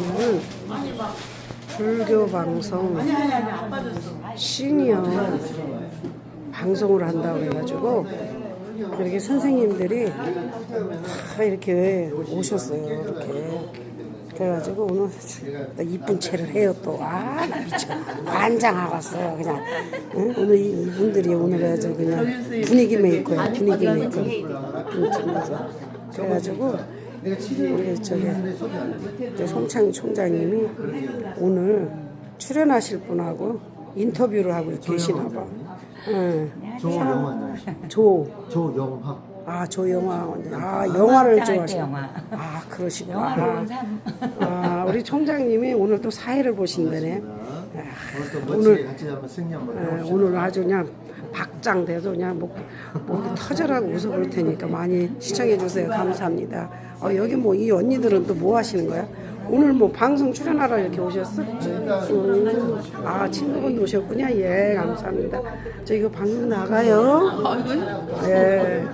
오늘은 불교 방송 시니어 방송을 한다고 해가지고 이렇게 선생님들이 다 이렇게 오셨어요. 이렇게. 그래가지고 오늘 또 이쁜 채를 해요 또. 아, 나 미쳐. 완장하겠어요. 그냥. 응? 오늘 이- 이분들이 오늘 아주 그냥 분위기 메이커야. 분위기 메이커. 그래가지고 우리 저기 저 송창 총장님이 오늘 출연하실 분하고 인터뷰를 하고 계시나 봐. 응. 조영화 조. 조영화 아, 조영화. 아, 영화를 짤때 좋아하시 영화. 아, 그러시구나. 아, 사람. 아, 우리 총장님이 오늘 또 사회를 보신다네. 오늘 또 멋지게 같이 한번 승리 한번 예, 해봅시다. 오늘 아주 그냥 박장돼서 그냥 목, 목이 터져라고 웃어볼 테니까 많이 시청해 주세요. 감사합니다. 어, 여기 뭐 이 언니들은 또 뭐 하시는 거야? 오늘 뭐 방송 출연하러 이렇게 오셨어? 음, 아 친구분 오셨군요. 예, 감사합니다. 저 이거 방송 나가요. 예.